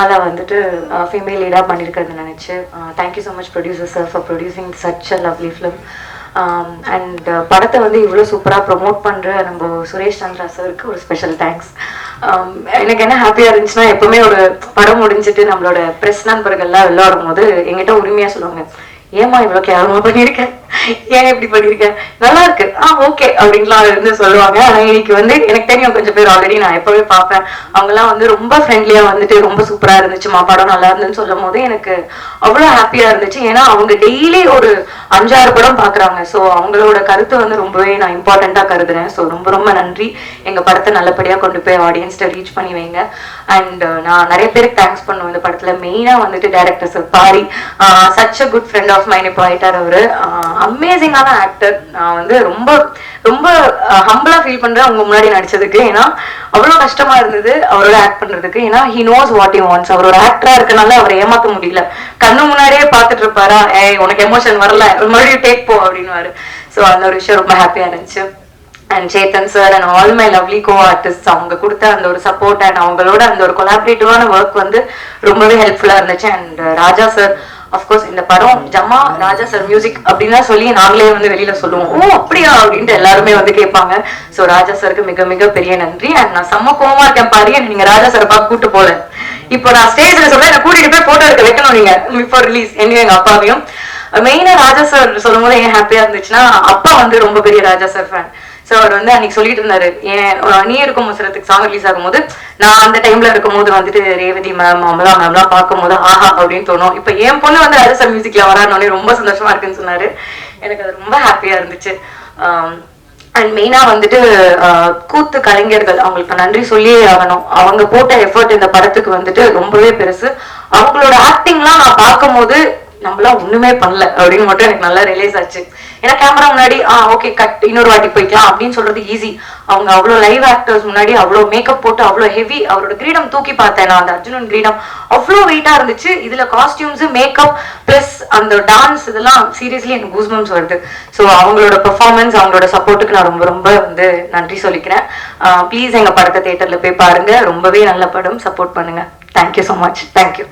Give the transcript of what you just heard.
அதை வந்துட்டு ஃபீமேல் லீடாக பண்ணியிருக்கிறது நினச்சி thank you so much producer sir for producing such a lovely film and படத்தை வந்து இவ்வளோ சூப்பராக ப்ரொமோட் பண்ணுற நம்ம சுரேஷ் சந்திரா சாருக்கு ஒரு ஸ்பெஷல் தேங்க்ஸ் எனக்கு என்ன ஹாப்பியாக இருந்துச்சுன்னா எப்பவுமே ஒரு படம் முடிஞ்சிட்டு நம்மளோட ப்ரெஸ் நண்பர்கள்லாம் விளையாடும் போது எங்கிட்ட உரிமையாக சொல்லுவாங்க ஏமா இவ்வளோ கேவலமாக பண்ணியிருக்கேன் ஏன் இப்படி பண்ணியிருக்கேன் நல்லா இருக்கு. ஆ ஓகே அப்படின்லாம் இருந்து சொல்லுவாங்க. ஆனால் இன்னைக்கு வந்து எனக்கு தெரியும் கொஞ்சம் பேர் ஆல்ரெடி நான் எப்பவே பார்ப்பேன். அவங்கெல்லாம் வந்து ரொம்ப ஃப்ரெண்ட்லியாக வந்துட்டு ரொம்ப சூப்பராக இருந்துச்சுமா படம் நல்லா இருந்துன்னு சொல்லும் போது எனக்கு அவ்வளோ ஹாப்பியாக இருந்துச்சு. ஏன்னா அவங்க டெய்லி ஒரு அஞ்சாறு படம் பார்க்குறாங்க ஸோ அவங்களோட கருத்து வந்து ரொம்பவே நான் இம்பார்ட்டண்ட்டாக கருதுறேன் ஸோ ரொம்ப ரொம்ப நன்றி. எங்கள் படத்தை நல்லபடியாக கொண்டு போய் ஆடியன்ஸ்கிட்ட ரீச் பண்ணி வைங்க. அண்ட் uh, நான் நிறைய பேருக்கு தேங்க்ஸ் பண்ணுவேன் இந்த படத்தில். மெயினாக வந்துட்டு director sir Pari such a good friend of mine இப்போ ஆயிட்டார் அவர். அமேசிங்கான ஆக்டர் நான் வந்து ரொம்ப ரொம்ப ஹம்பிளா ஃபீல் பண்றேன் அவங்க முன்னாடி நடிச்சதுக்கு. ஏன்னா அவ்வளோ கஷ்டமா இருந்தது அவரோட ஆக்ட் பண்றதுக்கு. ஏன்னா he knows what you wants அவரோட ஆக்டரா இருக்கனால அவரை ஏமாத்த முடியல. கண்ணு முன்னாடியே பார்த்துட்டு இருப்பாரா? ஏய் உனக்கு எமோஷன் வரல. மறுபடியும் டேக் போ அப்படின்னு ஸோ அந்த ஒரு விஷயம் ரொம்ப ஹாப்பியா இருந்துச்சு. And Chethan sir and all my lovely co artist அவங்க கொடுத்த அந்த ஒரு சப்போர்ட் அண்ட் அவங்களோட அந்த ஒரு கொலாபரேட்டிவான ஒர்க் வந்து ரொம்பவே ஹெல்ப்ஃபுல்லா இருந்துச்சு. அண்ட் ராஜா சார் அஃப்கோர்ஸ் இந்த படம் ஜம்மா ராஜா சார் மியூசிக் அப்படின்லாம் சொல்லி நாங்களே வந்து வெளியில சொல்லுவோம். ஓ அப்படியா? அப்படின்ட்டு எல்லாருமே வந்து கேட்பாங்க. ஸோ ராஜா சாருக்கு மிக மிக பெரிய நன்றி. அண்ட் நான் செம்ம கோவமா இருக்கேன் பாரு. என்னை நீங்க ராஜா சார் பார்க்க கூட்டு போல. இப்போ நான் ஸ்டேஜ்ல சொல்ல என்ன கூட்டிட்டு போய் போட்டோ எடுக்க வைக்கணும் நீங்க. பிஃபோர் ரிலீஸ் என்ன எங்க அப்பாவையும். மெயினா ராஜா சார் சொல்லும் போது ஏன் ஹாப்பியா இருந்துச்சுன்னா அப்பா வந்து ரொம்ப பெரிய ராஜா சார் ஃபேன் ஸோ அவர் வந்து அன்னைக்கு சொல்லிட்டு இருந்தாரு. ஏன் நீ இருக்கும் முசரத்துக்கு சாங் ரிலீஸ் ஆகும்போது நான் அந்த டைம்ல இருக்கும்போது வந்துட்டு ரேவதி மேம் அமலா மேம்லாம் பார்க்கும்போது ஆஹா அப்படின்னு தோணும். இப்போ என் பொண்ணு வந்து அரசர் மியூசிக்ல வரானோடனே ரொம்ப சந்தோஷமா இருக்குன்னு சொன்னாரு. எனக்கு அது ரொம்ப ஹாப்பியா இருந்துச்சு. அண்ட் மெயினா வந்துட்டு கூத்து கலைஞர்கள் அவங்களுக்கு நன்றி சொல்லியே ஆகணும். அவங்க போட்ட எஃபர்ட் இந்த படத்துக்கு வந்துட்டு ரொம்பவே பெருசு. அவங்களோட ஆக்டிங்லாம் நான் பார்க்கும்போது நம்மளாம் ஒண்ணுமே பண்ணல அப்படின்னு மட்டும் எனக்கு நல்லா ரியலைஸ் ஆச்சு. ஏன்னா கேமரா முன்னாடி ஆ ஓகே கட் இன்னொரு வாட்டி போய்க்கலாம் அப்படின்னு சொல்றது ஈஸி அவங்க அவ்வளோ லைவ் ஆக்டர்ஸ் முன்னாடி அவ்வளோ மேக்கப் போட்டு அவ்வளோ ஹெவி அவரோட கிரீடம் தூக்கி பார்த்தேன் நான் அந்த அர்ஜுனன் கிரீடம். அவ்வளோ வெயிட்டா இருந்துச்சு. இதுல காஸ்டியூம்ஸ் மேக்கப் பிளஸ் அந்த டான்ஸ் இதெல்லாம் சீரியஸ்லி எனக்கு கூஸ்மம்ஸ் வருது. ஸோ அவங்களோட பெர்ஃபார்மன்ஸ் அவங்களோட சப்போர்ட்டுக்கு நான் ரொம்ப ரொம்ப வந்து நன்றி சொல்லிக்கிறேன். ப்ளீஸ் எங்க படத்தை தேட்டர்ல போய் பாருங்க. ரொம்பவே நல்ல படம். சப்போர்ட் பண்ணுங்க. Thank you so much thank you